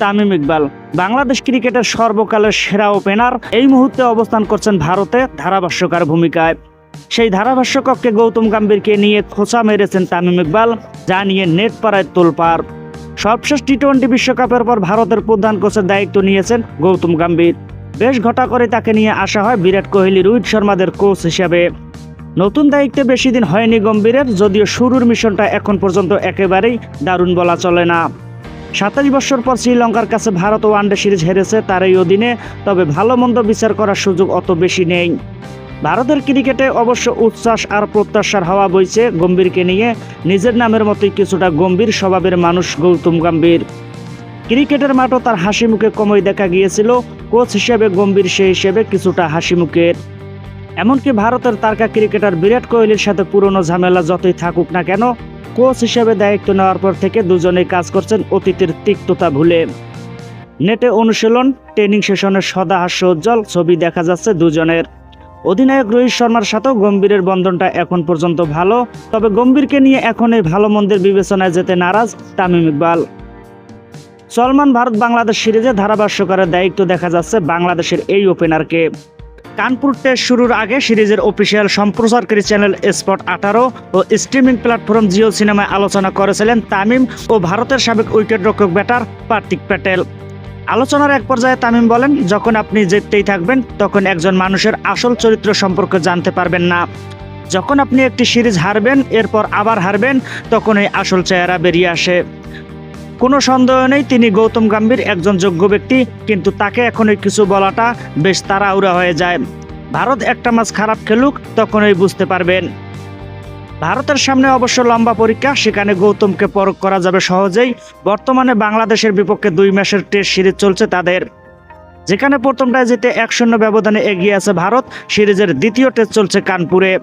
তামিম ইকবাল। বাংলাদেশ ক্রিকেটের সর্বকালের সেরা ওপেনার এই মুহূর্তে অবস্থান করছেন ভারতে ধারাভাষ্যকার ভূমিকায়। সেই ধারাভাষ্যককে গৌতম গাম্ভীরকে নিয়ে খোঁচা মেরেছেন তামিম ইকবাল, যা নিয়ে নেট পাড়ায় তোলপাড়। সবশেষ টি টোয়েন্টি বিশ্বকাপের পর ভারতের প্রধান কোচের দায়িত্ব নিয়েছেন গৌতম গাম্ভীর। বেশ ঘটা করে তাকে নিয়ে আসা হয় বিরাট কোহলি, রোহিত শর্মাদের কোচ হিসাবে। নতুন দায়িত্বে বেশি দিন হয়নি গম্ভীরের, যদিও শুরুর মিশনটা এখন পর্যন্ত একেবারেই দারুণ বলা চলে না। সাতাশ বছর পর শ্রীলঙ্কার কাছে ভারত ওয়ানডে সিরিজ হেরেছে তার এই অধীনে, তবে ভালো মন্দ বিচার করার সুযোগ অত বেশি নেই। ভারতের ক্রিকেটে অবশ্য উচ্ছ্বাস আর প্রত্যাশার হাওয়া বইছে গম্ভীরকে নিয়ে। নিজের নামের মতোই কিছুটা গম্ভীর স্বভাবের মানুষ গৌতম গম্ভীর। ক্রিকেটের মাঠও তার হাসি মুখে কমই দেখা গিয়েছিল। কোচ হিসেবে গম্ভীর সে হিসেবে কিছুটা হাসি মুখের। এমনকি ভারতের তারকা ক্রিকেটার বিরাট কোহলির সাথে পুরনো ঝামেলা যতই থাকুক না কেন কোচ হিসেবে দায়িত্ব নেওয়ার পর থেকে দুজনেই কাজ করছেন অতীতের তিক্ততা ভুলে। নেটে অনুশীলন, ট্রেনিং সেশনের সদা হাস্য উজ্জ্বল ছবি দেখা যাচ্ছে দুজনের। অধিনায়ক রোহিত শর্মার সাথেও গম্ভীরের বন্ধনটা এখন পর্যন্ত ভালো, তবে গম্ভীরকে নিয়ে এখন এই ভালো মন্দের বিবেচনায় যেতে নারাজ তামিম ইকবাল। সলমান ভারত বাংলাদেশ সিরিজে ধারাভাষ্যকারের দায়িত্ব দেখা যাচ্ছে বাংলাদেশের এই ওপেনারকে কানপুর টেস্ট শুরুর আগে সিরিজের অফিসিয়াল সম্প্রচারকারী চ্যানেল স্পট আঠারো ও স্ট্রিমিং প্ল্যাটফর্ম জিও সিনেমায় আলোচনা করেছিলেন তামিম ও ভারতের সাবেক উইকেটরক্ষক ব্যাটার পার্তিক প্যাটেল। আলোচনার এক পর্যায়ে তামিম বলেন, যখন আপনি জিততেই থাকবেন, তখন একজন মানুষের আসল চরিত্র সম্পর্কে জানতে পারবেন না। যখন আপনি একটি সিরিজ হারবেন, এরপর আবার হারবেন, তখন এই আসল চেহারা বেরিয়ে আসে। কোনো সন্দেহ নেই, তিনি গৌতম গম্ভীর একজন যোগ্য ব্যক্তি, কিন্তু তাকে এখন এই কিছু বলাটা বেশ তাড়াহুড়া হয়ে যায়। ভারত একটা ম্যাচ খারাপ খেলুক, তখনই বুঝতে পারবেন। ভারতের সামনে অবশ্য লম্বা পরীক্ষা, সেখানে গৌতমকে পরখ করা যাবে সহজেই। বর্তমানে বাংলাদেশের বিপক্ষে দুই ম্যাচের টেস্ট সিরিজ চলছে তাদের। যেখানে প্রথমটায় জিতে এক শূন্য ব্যবধানে এগিয়ে আছে ভারত, সিরিজের দ্বিতীয় টেস্ট চলছে কানপুরে।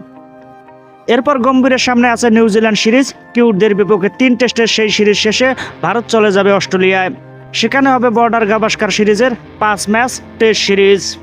এরপর গম্ভীরের সামনে আছে নিউজিল্যান্ড সিরিজ। কিউটদের বিপক্ষে তিন টেস্টের সেই সিরিজ শেষে ভারত চলে যাবে অস্ট্রেলিয়ায়। সেখানে হবে বর্ডার গাভাস্কার সিরিজের পাঁচ ম্যাচ, টেস্ট সিরিজ।